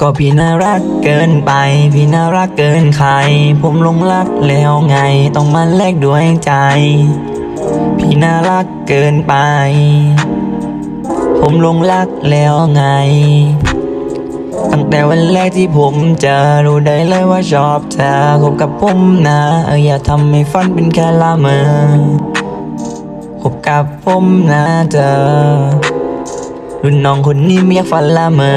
ก็พี่น่ารักเกินไป พี่น่ารักเกินใคร ผมลงรักแล้วไง ต้องมาแลกด้วยใจ พี่น่ารักเกินไป ผมลงรักแล้วไง ตั้งแต่วันแรกที่ผมเจอรู้ได้เลยว่าชอบเธอคบกับผมนะเอออย่าทำให้ฝันเป็นแค่ละเมอคบกับผมนะเธอรุ่นน้องคนนี้ไม่อยากฝันละเมอ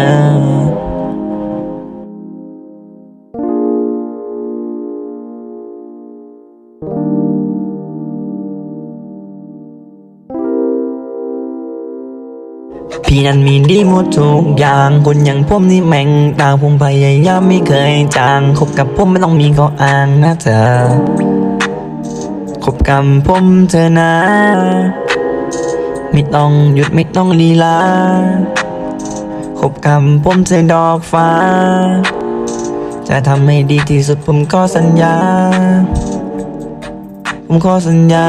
พี่นั้นมีดีหมดทุกอย่างคนอย่างผมนี่แม่งตาผมพยายามไม่เคยจางคบกับผมไม่ต้องมีข้ออ้างนะเธอคบกับผมเธอนะ ไม่ต้องหยุดไม่ต้องลีลาคบกับผมเธอดอกฟ้า จะทำให้ดีที่สุดผมก็สัญญา ผมขอสัญญา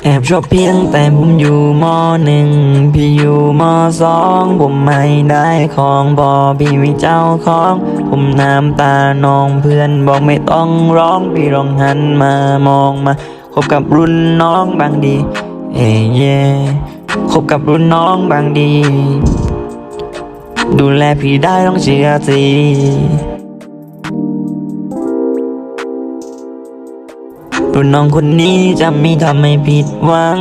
แอบชอบเพียงแต่ผมอยู่มหนึ่งพี่อยู่มสองผมไม่ได้ของบอพี่มีเจ้าของ ผมน้ำตานองเพื่อนบอกไม่ต้องร้องพี่ลองหันมามองมาคบกับรุ่นน้องบางดี เอ้ยเย่คบกับรุ่นน้องบางดี ดูแลพี่ได้ต้องเชื่อสิ รุ่นน้องคนนี้จะไม่ทำให้ผิดหวัง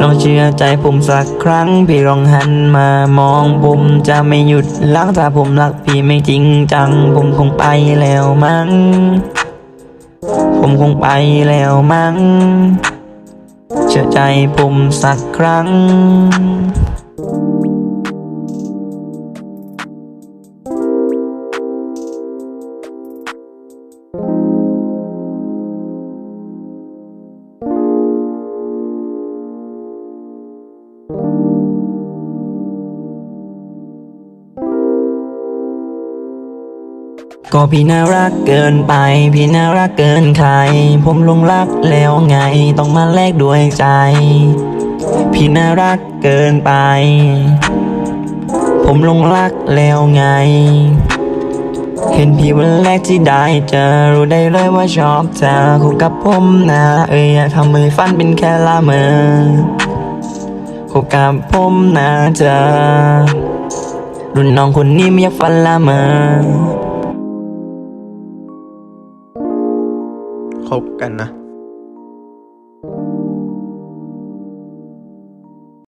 ลองเชื่อใจผมสักครั้ง พี่ลองหันมามองผมจะไม่หยุดรักถ้าผมรักพี่ไม่จริงจัง ผมคงไปแล้วมั้ง ผมคงไปแล้วมั้ง เชื่อใจผมสักครั้ง ก็พี่น่ารักเกินไป พี่น่ารักเกินใคร ผมลงรักแล้วไง ต้องมาแลกด้วยใจ พี่น่ารักเกินไป ผมลงรักแล้วไง เห็นพี่วันแรกที่ได้เจอรู้ได้เลยว่าชอบเธอคู่กับผมนะเอ้ยอย่าทำให้ฝันเป็นแค่ละเมอคู่กับผมนะเธอรุ่นน้องคนนี้ไม่อยากฝันละเมอ คบกันนะ